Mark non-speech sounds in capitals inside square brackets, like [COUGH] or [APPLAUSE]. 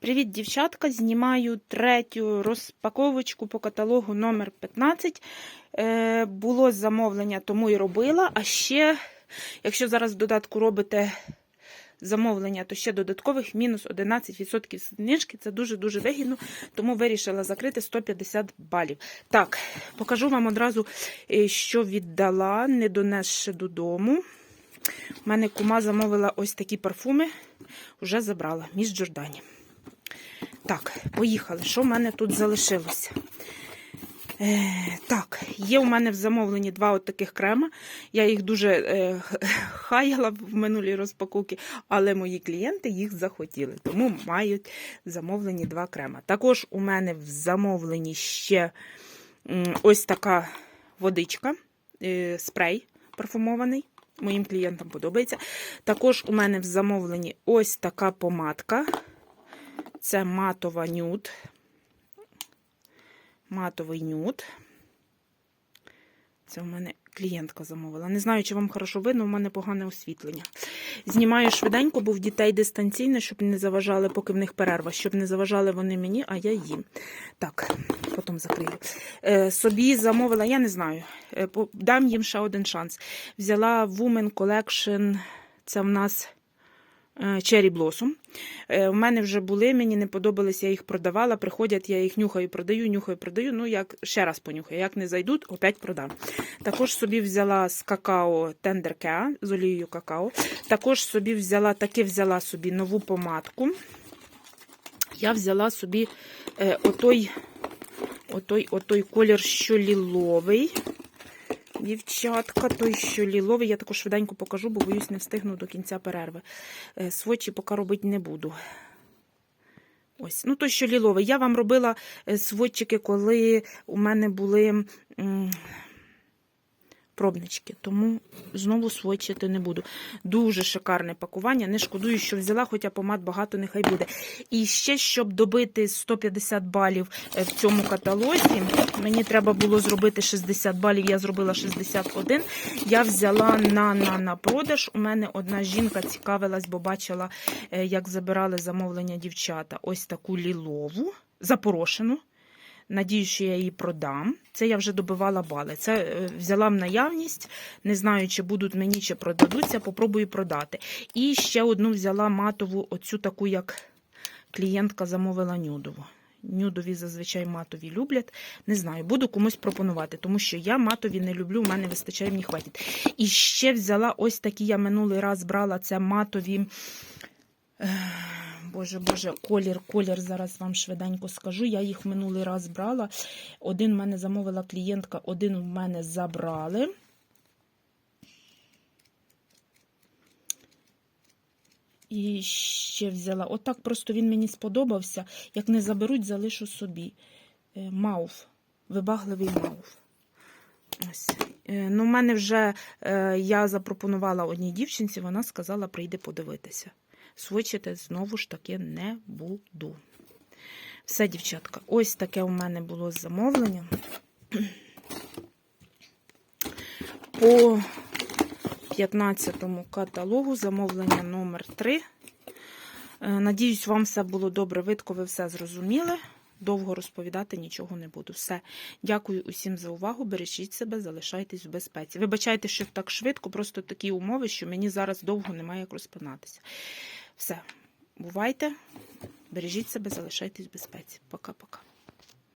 Привіт, дівчатка! Знімаю третю розпаковочку по каталогу номер 15. Е, Було замовлення, тому і робила. А ще, якщо зараз в додатку робите замовлення, то ще додаткових мінус 11% знижки. Це дуже-дуже вигідно, тому вирішила закрити 150 балів. Так, покажу вам одразу, е, що віддала, не донесши додому. У мене кума замовила ось такі парфуми, вже забрала між Джордані. Так, поїхали. Що в мене тут залишилося? Е, так, є у мене в замовленні два от таких крема. Я їх дуже е, [LAUGHS] хаяла в минулій розпаковці, але мої клієнти їх захотіли, тому мають замовлені два крема. Також у мене в замовленні ще ось така водичка, е, спрей парфумований. Моїм клієнтам подобається. Також у мене в замовленні ось така помадка. Це матова нюд. Матовий нюд. Це у мене клієнтка замовила. Не знаю, чи вам хорошо видно, у мене погане освітлення. Знімаю швиденько, бо в дітей дистанційно, щоб не заважали, поки в них перерва, щоб не заважали вони мені, а я їм. Так, потім закрию. Е, собі замовила, я не знаю, е, дам їм ще один шанс. Взяла Women Collection, це в нас. Е, Blossom. Е, У мене вже були, мені не подобались, я їх продавала. Приходять, я їх нюхаю, продаю, нюхаю, продаю. Ну, як ще раз понюхаю. Як не зайдуть, опять продам. Також собі взяла з какао Care, з олією какао. Також собі взяла, таки взяла собі нову помадку. Я взяла собі е, отой, отой, отой колір, що ліловий. Дівчатка, той, що ліловий, я також швиденько покажу, бо боюсь, не встигну до кінця перерви. Е, Свочі поки робити не буду. Ось, ну той, що ліловий. Я вам робила е, сводчики, коли у мене були пробнички, тому знову сводчити не буду. Дуже шикарне пакування. Не шкодую, що взяла, хоча помад багато нехай буде. І ще, щоб добити 150 балів е, в цьому каталозі, мені треба було зробити 60 балів, я зробила 61. Я взяла на, на, на продаж. У мене одна жінка цікавилась, бо бачила, е, як забирали замовлення дівчата. Ось таку лілову, запорошену. Надію, що я її продам. Це я вже добивала бали. Це е, взяла в наявність. Не знаю, чи будуть мені, чи продадуться. Попробую продати. І ще одну взяла матову, оцю таку, як клієнтка замовила нюдову. Нюдові зазвичай матові люблять. Не знаю, буду комусь пропонувати, тому що я матові не люблю, у мене вистачає, мені хватить. І ще взяла ось такі, я минулий раз брала це матові. Боже, Боже, колір, колір, зараз вам швиденько скажу. Я їх минулий раз брала. Один в мене замовила клієнтка, один в мене забрали. І ще взяла. Отак просто він мені сподобався. Як не заберуть, залишу собі. Е, Мауф. Вибагливий мауф. Ось. Е, Ну, в мене вже е, я запропонувала одній дівчинці, вона сказала, прийде подивитися. Свичити знову ж таки не буду. Все, дівчатка, ось таке у мене було замовлення. [CLEARS THROAT] По 15-му каталогу замовлення номер 3. Е, Надіюсь, вам все було добре видко, ви все зрозуміли. Довго розповідати нічого не буду. Все. Дякую усім за увагу. Бережіть себе, залишайтесь в безпеці. Вибачайте, що так швидко, просто такі умови, що мені зараз довго немає як розпинатися. Все. Бувайте, бережіть себе, залишайтесь в безпеці. Пока-пока.